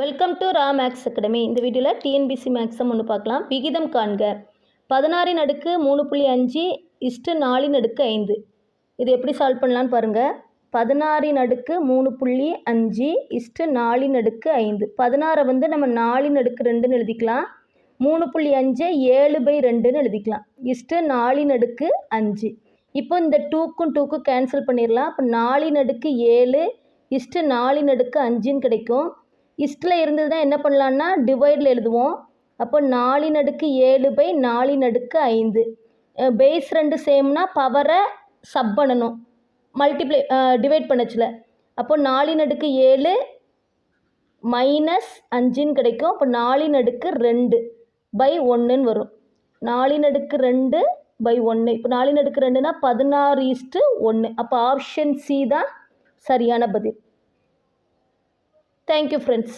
Welcome to Ra Max Academy இந்த வீடியோவில் TNPSC மேக்ஸம் ஒன்று பார்க்கலாம். விகிதம் காண்க. பதினாறின் அடுக்கு மூணு புள்ளி அஞ்சு இஸ்ட்டு நாலின் அடுக்கு ஐந்து. இது எப்படி சால்வ் பண்ணலான்னு பாருங்கள் பதினாறின் அடுக்கு மூணு புள்ளி அஞ்சு இஸ்ட்டு நாலின் அடுக்கு ஐந்து. பதினாறை வந்து நம்ம நாலின் அடுக்கு ரெண்டுன்னு எழுதிக்கலாம். மூணு புள்ளி அஞ்சு ஏழு பை ரெண்டுன்னு எழுதிக்கலாம். இஸ்ட்டு நாலின் அடுக்கு அஞ்சு. இப்போ இந்த டூக்கும் டூக்கும் கேன்சல் பண்ணிடலாம் அப்போ நாலின் அடுக்கு ஏழு இஸ்ட்டு நாலின் அடுக்கு அஞ்சுன்னு கிடைக்கும். இஸ்ட்டில் இருந்ததுன்னா என்ன பண்ணலான்னா டிவைடில் எழுதுவோம். அப்போ நாலின் அடுக்கு ஏழு பை நாலின் அடுக்கு ஐந்து. பேஸ் ரெண்டு சேம்னா பவரை சப் பண்ணணும். மல்டிப்ளை டிவைட் பண்ணச்சில். அப்போ நாலின் அடுக்கு ஏழு மைனஸ் அஞ்சுன்னு கிடைக்கும். அப்போ நாலின் அடுக்கு ரெண்டு பை ஒன்றுன்னு வரும். நாலின் அடுக்கு ரெண்டு பை ஒன்று இப்போ நாலின் அடுக்கு ரெண்டுனா பதினாறு ஈஸ்ட்டு ஒன்று அப்போ ஆப்ஷன் சி தான் சரியான பதில். Thank you friends